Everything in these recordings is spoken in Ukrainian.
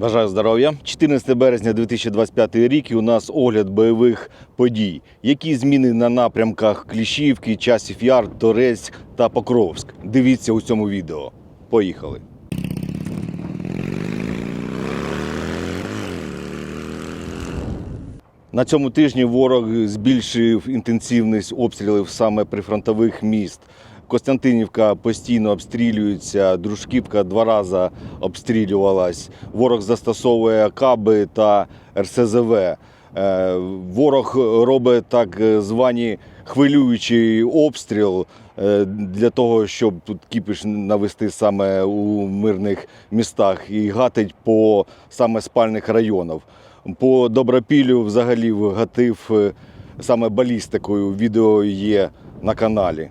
Бажаю здоров'я. 14 березня 2025 рік і у нас огляд бойових подій. Які зміни на напрямках Кліщівки, Часів Яр, Торецьк та Покровськ. Дивіться у цьому відео. Поїхали. На цьому тижні ворог збільшив інтенсивність обстрілів саме прифронтових міст. Костянтинівка постійно обстрілюється, Дружківка два рази обстрілювалась. Ворог застосовує каби та РСЗВ. Е, Ворог робить так звані хвилюючий обстріл е, для того, щоб тут кіпіш навести саме у мирних містах і гатить по саме спальних районах. По Добропіллю взагалі гатив е, саме балістикою. Відео є на каналі.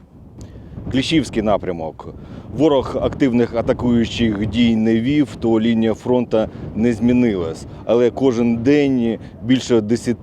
Кліщівський напрямок. Ворог активних атакуючих дій не вів, то лінія фронту не змінилась. Але кожен день більше 10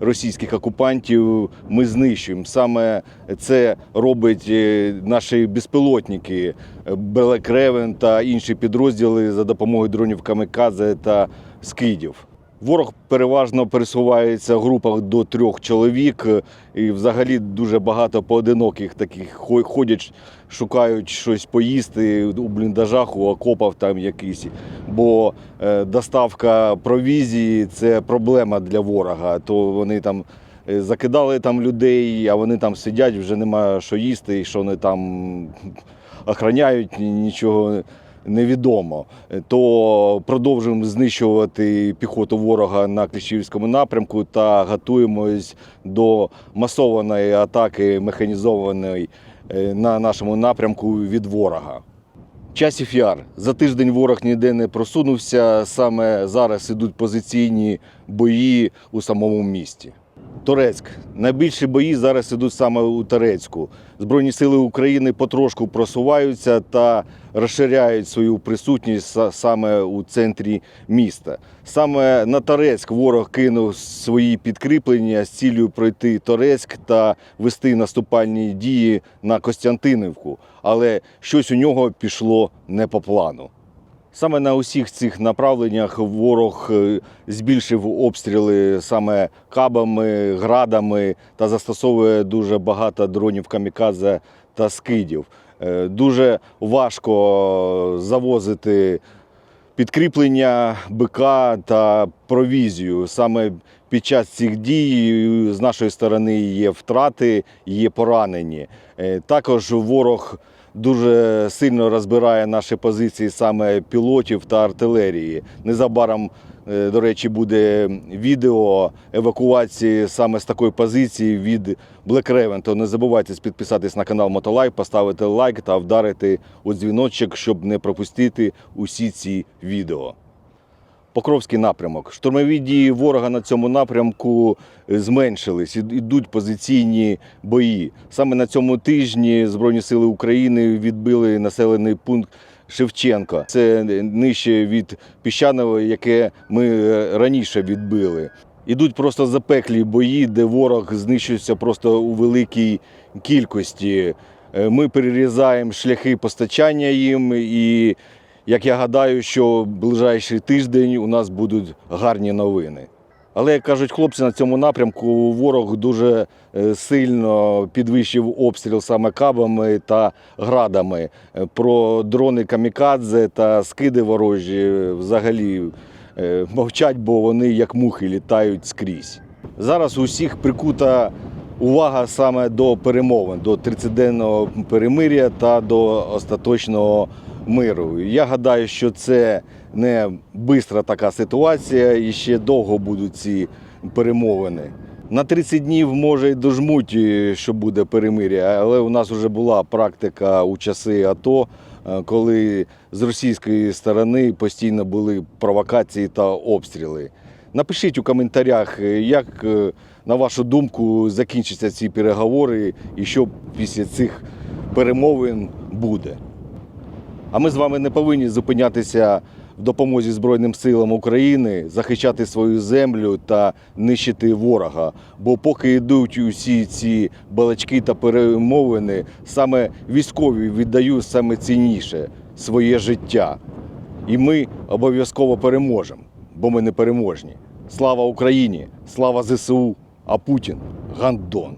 російських окупантів ми знищуємо. Саме це робить е, наші безпілотники е, Белек Ревен та інші підрозділи за допомогою дронів Камикадзе та скидів. Ворог переважно пересувається в групах до трьох чоловік, і взагалі дуже багато поодиноких таких ходять, шукають щось поїсти у бліндажах, у окопах там якісь. Бо е, доставка провізії це проблема для ворога. То вони там е, закидали там людей, а вони там сидять, вже немає що їсти, і що вони там охороняють, нічого невідомо. То продовжуємо знищувати піхоту ворога на Кліщівському напрямку та готуємось до масованої атаки механізованої е, на нашому напрямку від ворога. Часів яр. За тиждень ворог ніде не просунувся. Саме зараз ідуть позиційні бої у самому місті. Турецьк. Найбільші бої зараз ідуть саме у Турецьку. Збройні сили України потрошку просуваються та розширяють свою присутність саме у центрі міста. Саме на Торецьк ворог кинув свої підкріплення з цілею пройти Торецьк та вести наступальні дії на Костянтинівку. Але щось у нього пішло не по плану. Саме на усіх цих направленнях ворог е, збільшив обстріли саме кабами, градами та застосовує дуже багато дронів камікадзе та скидів. Е, Дуже важко завозити підкріплення БК та провізію. Саме під час цих дій з нашої сторони є втрати, є поранені. Е, Також ворог дуже сильно розбирає наші позиції саме пілотів та артилерії. Незабаром, до речі, буде відео евакуації саме з такої позиції від Black Raven. То не забувайте підписатись на канал Мотолайк, поставити лайк та вдарити у дзвіночок, щоб не пропустити усі ці відео. Покровський напрямок. Штурмові дії ворога на цьому напрямку е, зменшились. Ід- Ідуть позиційні бої. Саме на цьому тижні Збройні сили України відбили населений пункт Шевченко. Це нижче від Піщанового, яке ми е, раніше відбили. Ідуть просто запеклі бої, де ворог знищується просто у великій кількості. Е, Ми перерізаємо шляхи постачання їм і як я гадаю, що в ближайший тиждень у нас будуть гарні новини. Але як кажуть хлопці, на цьому напрямку ворог дуже е, сильно підвищив обстріл саме кабами та градами. Е, Про дрони камікадзе та скиди ворожі взагалі е, мовчать, бо вони як мухи літають скрізь. Зараз у всіх прикута увага саме до перемовин, до 30-денного перемиря та до остаточного миру. Я гадаю, що це не бистра така ситуація, і ще довго будуть ці перемовини. На 30 днів може й дожмуть, що буде перемиря, але у нас вже була практика у часи АТО, е, коли з російської сторони постійно були провокації та обстріли. Напишіть у коментарях, е, як, е, на вашу думку, закінчаться ці переговори і що після цих перемовин буде. А ми з вами не повинні зупинятися в допомозі Збройним силам України, захищати свою землю та нищити ворога. Бо поки йдуть усі ці балачки та перемовини, саме військові віддають саме цінніше своє життя. І ми обов'язково переможемо, бо ми не переможні. Слава Україні! Слава ЗСУ! А Путін гандон!